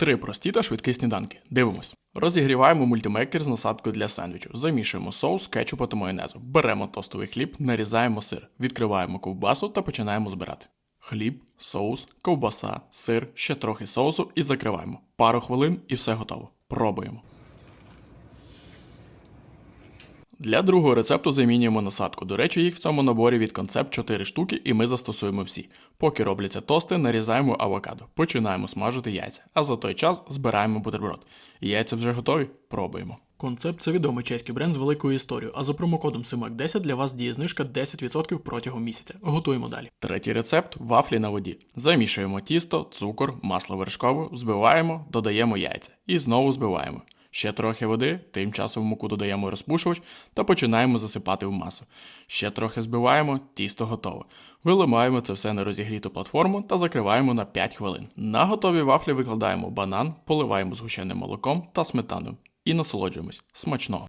Три прості та швидкі сніданки. Дивимось. Розігріваємо мультимейкер з насадкою для сендвічу. Замішуємо соус, кетчупа та майонезу. Беремо тостовий хліб, нарізаємо сир, відкриваємо ковбасу та починаємо збирати. Хліб, соус, ковбаса, сир, ще трохи соусу і закриваємо. Пару хвилин і все готово. Пробуємо. Для другого рецепту замінюємо насадку. До речі, їх в цьому наборі від концепт 4 штуки, і ми застосуємо всі. Поки робляться тости, нарізаємо авокадо, починаємо смажити яйця, а за той час збираємо бутерброд. Яйця вже готові? Пробуємо. Концепт це відомий чеський бренд з великою історією, а за промокодом SIMAC10 для вас діє знижка 10% протягом місяця. Готуємо далі. Третій рецепт вафлі на воді. Замішуємо тісто, цукор, масло вершкове, взбиваємо, додаємо яйця і знову збиваємо. Ще трохи води, тим часом в муку додаємо розпушувач та починаємо засипати в масу. Ще трохи збиваємо, тісто готове. Виливаємо це все на розігріту платформу та закриваємо на 5 хвилин. На готові вафлі викладаємо банан, поливаємо згущеним молоком та сметаною і насолоджуємось. Смачного!